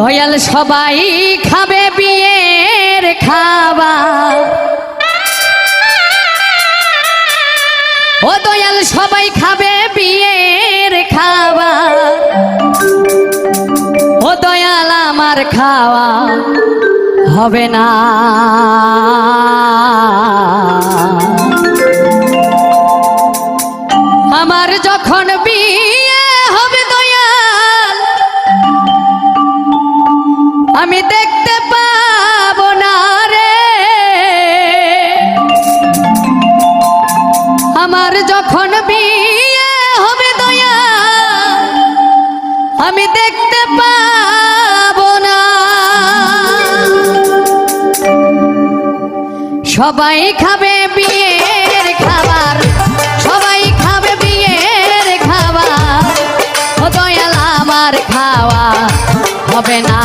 দয়াল সবাই খাবে বিয়ের খাবা ও দয়াল সবাই খাবে বিয়ের খাবা ও দয়াল আমার খাওয়া হবে না। আমার যখন বিয়ে আমি দেখতে পাবো না রে। আমার যখন বিয়ে হবে দয়াল, আমি দেখতে পাবো না। সবাই খাবে বিয়ের সবাই খাবে বিয়ের আমার খাওয়া হবে না।